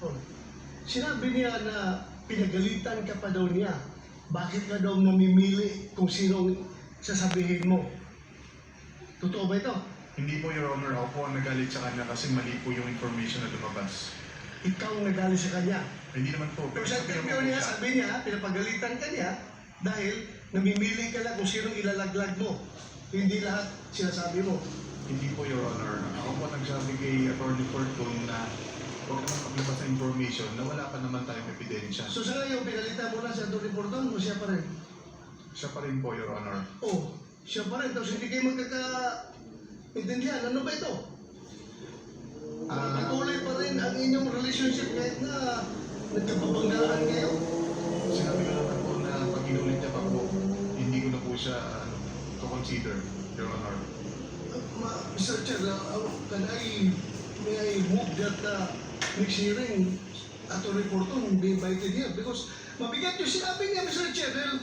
Oh. Sinabi niya na pinagalitan ka pa daw niya. Bakit ka daw namimili kung sinong sasabihin mo? Totoo ba ito? Hindi po, Your Honor. Ako po ang nagalit sa kanya kasi mali po yung information na lumabas. Ikaw ang nagali sa kanya. Hindi naman po. Pero sa sabi niya, sabi niya, pinapagalitan ka niya dahil namimili ka lang kung sinong ilalaglag mo. Hindi lahat sinasabi mo. Hindi po, Your Honor. Ako po nagsabi kay Attorney Fortune na huwag naman paglabas ng information na wala pa naman tayong ebidensya. So sa ngayon, pinalitan mo na si Anthony Porton o siya pa rin? Siya pa rin po, Your Honor. Oh, siya pa rin. Tapos hindi kayo magkaka-intindihan. Ano ba ito? Ah, Patuloy pa rin ang inyong relationship kahit na nagkapabanggaan kayo. Sinabi ko naman po na pag inulit niya pa po, hindi ko na po siya ano, to consider, Your Honor. Uh, ma- Mr. Chair, uh, can I, may I move that uh, next hearing Attorney Porton be invited here? Because mabigat yung sinabi niya, Mr. Chair, dahil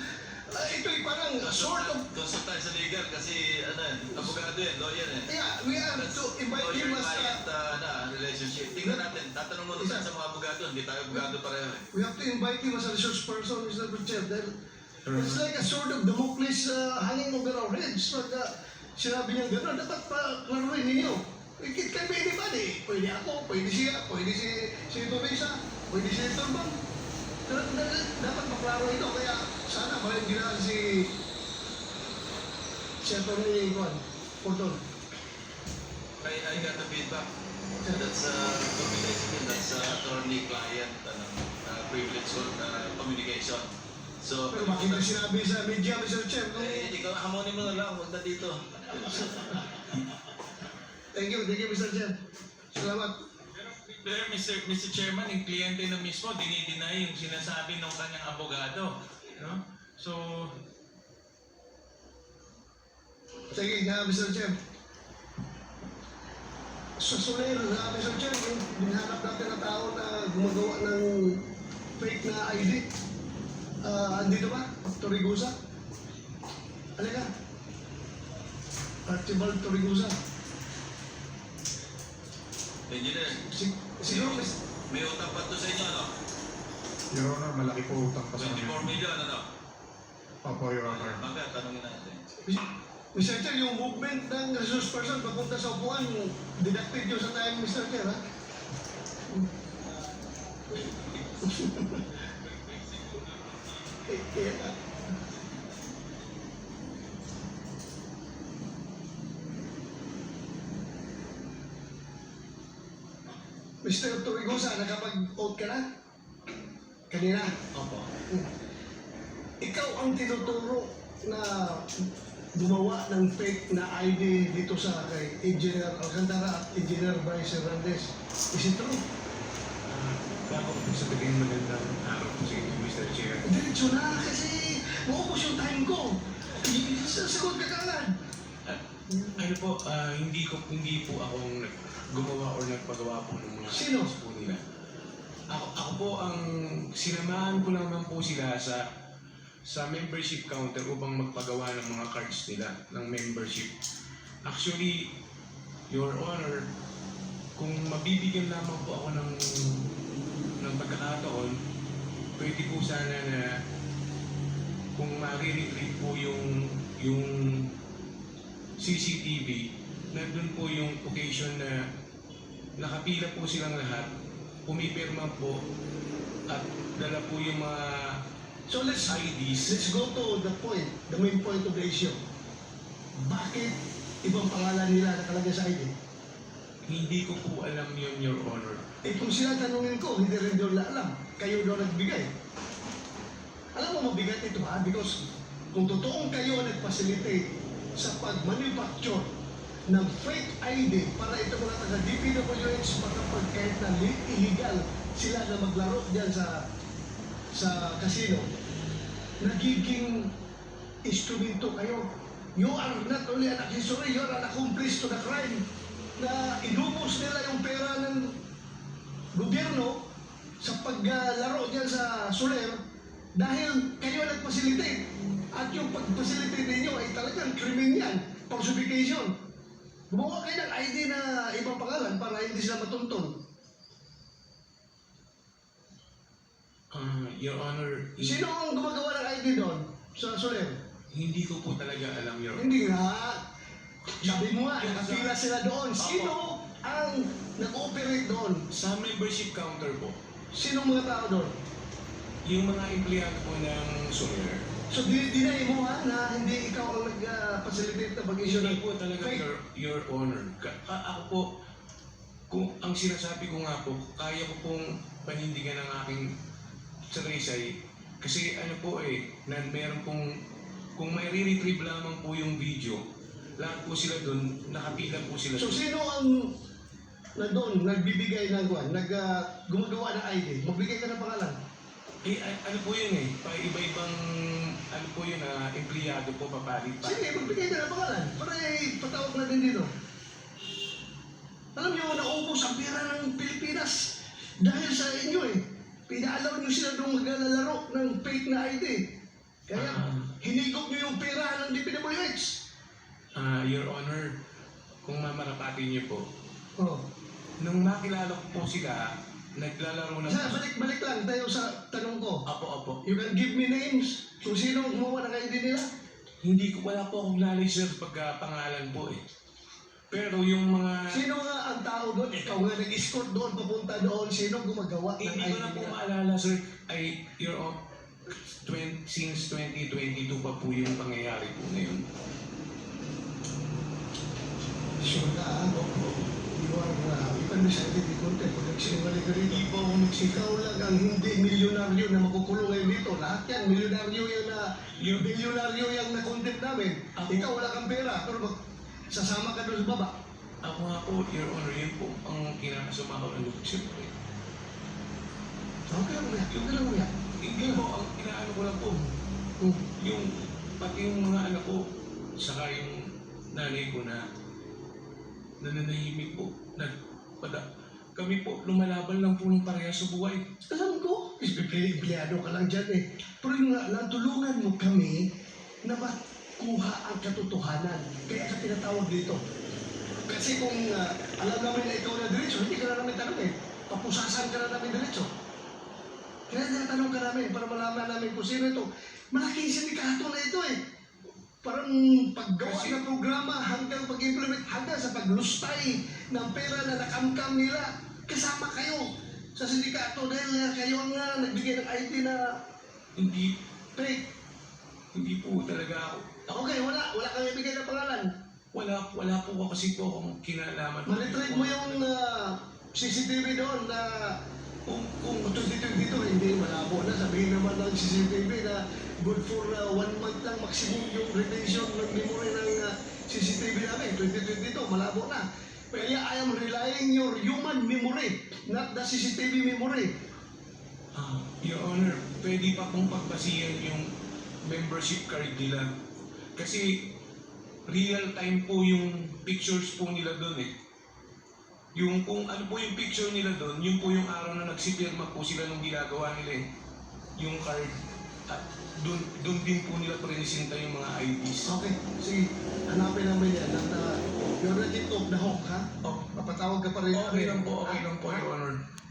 uh, ito'y parang sort of Consult tayo sa legal kasi ano, eh, abogado yan, lawyer eh. Yeah, we have to invite him as a, uh, na, relationship. Tingnan natin, tatanong mo rin sa mga abogado, hindi tayo abogado pareho eh. we have to invite him as a resource person, Mr. Chair. Dahil Your it's like a sort of Damocles uh, hanging over our heads. Pag uh, sinabi niya gano'n, dapat pa klaruhin ninyo. It can be anybody. Pwede ako, pwede siya, pwede si si Tobesa, pwede si Turbang. Dapat maklaro ito. Kaya sana ba yung ginawa si si Atty. Juan Porton. I, I got the feedback. That's uh, combination, that's uh, attorney-client ano, uh, privilege uh, communication. So, Pero bakit na sinabi sa media, Mr. Chair? no? eh, ikaw, hamonin mo na lang, huwag na dito. Thank you, thank you, Mr. Chair. Salamat. Pero Mr. Mr. Chairman, yung kliyente na mismo dinideny yung sinasabi ng kanyang abogado. No? So, Sige nga, Mr. Chair. Sa Soler, na Mr. Chair, yung binahanap natin na tao na gumagawa ng fake na ID. Ah, andito ba? Torigusa? Halika. Archibald Torigusa. Engineer, Si, siguro, Miss- may utang pa to sa inyo, ano? Your Honor, malaki po utang pa sa 24 kanya. million, ano? Opo, Your Honor. Bakit? Tanongin natin. Mr. Chair, yung movement ng resource person papunta sa upuan, deducted nyo sa time, Mr. Chair, ha? Eh, eh, Mr. Turigosa, nakapag-vote ka na? Kanina? Opo. Ikaw ang tinuturo na gumawa ng fake na ID dito sa kay Engineer Alcantara at Engineer Bryce Hernandez. Is it true? Bago ko sabihin magandang araw po sa inyo, Mr. Chair. Diretso na kasi maubos yung time ko. Sasagot ka kagad. Ah, ano po, ah, hindi ko hindi po akong nag- gumawa or nagpagawa po ng mga Sino? po nila. Ako, ako po ang sinamahan ko naman po sila sa sa membership counter upang magpagawa ng mga cards nila ng membership. Actually, Your Honor, kung mabibigyan lamang po ako ng ng pagkakataon, pwede po sana na kung ma-retrieve po yung yung CCTV, nandun po yung occasion na nakapila po silang lahat, pumipirma po at dala po yung mga So let's, IDs. let's go to the point, the main point of the issue. Bakit ibang pangalan nila nakalagay sa ID? Hindi ko po alam yun, Your Honor. Eh kung sila tanungin ko, hindi rin daw alam. Kayo daw nagbigay. Alam mo mabigat ito ha? Because kung totoong kayo ang nag-facilitate sa pag-manufacture ng fake ID para ito mga taga DPWH makapag na illegal sila na maglaro diyan sa sa casino, nagiging instrumento kayo. You are not only an accessory, you are an accomplice to the crime na inubos nila yung pera ng gobyerno sa paglalaro dyan sa Soler dahil kayo ang nag-facilitate. At yung pag-facilitate ninyo ay talagang krimen yan, falsification. Gumawa kayo ng ID na ibang pangalan para hindi sila matuntun. Ah, Your Honor, Sino ang gumagawa ng ID doon sa Soler? hindi ko po talaga alam, Your Honor. Hindi nga. Sabi mo nga, nakapila sila doon. Sino ang nag-operate doon? Sa membership counter po, Sino mga tao doon? yung mga empleyado po ng Soler, So, dinay mo ha na hindi ikaw ang nag-facilitate na mag-issue hindi ng po talaga. Your, Your Honor. Ka- a- ako po, kung ang sinasabi ko nga po, kaya ko pong panindigan ng aking saraysay. Kasi ano po eh, na meron pong, kung may re-retrieve lamang po yung video, lahat po sila doon, nakapila po sila. So, sino ang na doon, nagbibigay ng kwan, nag, ah, gumagawa ng ID? Magbigay ka ng pangalan. Eh, a- ano po yun eh, pa iba-ibang, ano po yun, na empleyado po papalit pa. Sige, magbigay ka ng pangalan. Para eh, patawag na din dito. Alam niyo, naubos ang pera ng Pilipinas dahil sa inyo eh. Pinaalaw niyo sila doon maglalaro ng fake na ID. Kaya, Ah. hinigop niyo yung pera ng DPWH. Ah, Your Honor, kung mamarapatin niyo po, Oh. nung makilala ko po sila, naglalaro ng... Sa, balik-balik lang tayo sa tanong ko. Apo, apo. You can give me names kung sino ang gumawa ng ID nila. Hindi ko, wala po akong knowledge sir pagka pangalan po eh. Pero yung mga... Sino nga ang tao doon? Ikaw nga nag-escort doon, papunta doon. Sino gumagawa ng Hindi ID ko na po maalala sir, ay, Your Honor, 20, since 2022 pa po yung pangyayari po ngayon. Sure ka, ha? You are, decide to be content. Pag nagsinungaling ka rin, Hindi po ako nagsi... ikaw lang ang hindi milyonaryo na makukulong ngayon dito. Lahat yan, milyonaryo yan na, yung milyonaryo yung na-content namin. Ako- Ikaw wala kang pera, pero mag, sasama ka doon sa baba. Ako nga po, Your Honor, yun po ang kinakasama ko ng loob siyempre. Huwag ka lang umiyak, huwag ka lang umiyak. Hindi po, ang inaano ko lang po, Hmm. yung pati yung mga anak ko, saka yung nanay ko na nananahimik po, nagpada. Kami po, lumalaban lang po ng pareha sa buhay. Alam ko, empleyado ka lang dyan eh. Pero yung nga, natulungan mo kami na makuha ang katotohanan. Kaya ka tinatawag dito. Kasi kung ah, alam namin na ikaw na diretso, hindi ka na namin tanong eh. Papusasan ka na namin diretso. Kaya tinatanong ka namin para malaman namin kung sino ito. Malaking sindikato na ito eh. Parang paggawa Kasi- ng programa hanggang paglustay ng pera na nakamkam nila. Kasama kayo sa sindikato dahil ah, kayo ang ah, nagbigay ng ID na Hindi, fake. hindi po talaga ako. Okay, wala. Wala kang ibigay na pangalan. Wala, wala po kasi po akong kinalaman. Malitrate mo yung ah, CCTV doon na kung, kung 2022, hindi malabo na. Sabihin naman ng CCTV na good for ah, one month lang maximum yung retention ng memory ng ah, CCTV namin. 2022, malabo na. Kaya I am relying your human memory, not the CCTV memory. Ah, Your Honor, pwede pa pong pagbasihan yung membership card nila. Kasi real time po yung pictures po nila doon eh. Yung kung ano po yung picture nila doon, yun po yung araw na nagsipirma po sila nung ginagawa nila eh. Yung card. At doon, doon din po nila presenta yung mga IDs. Okay, sige. Hanapin namin yan. At uh, you're ready to off the hook, ha? Oh, Papatawag ka pa rin. okay lang po, okay lang po, Your Honor.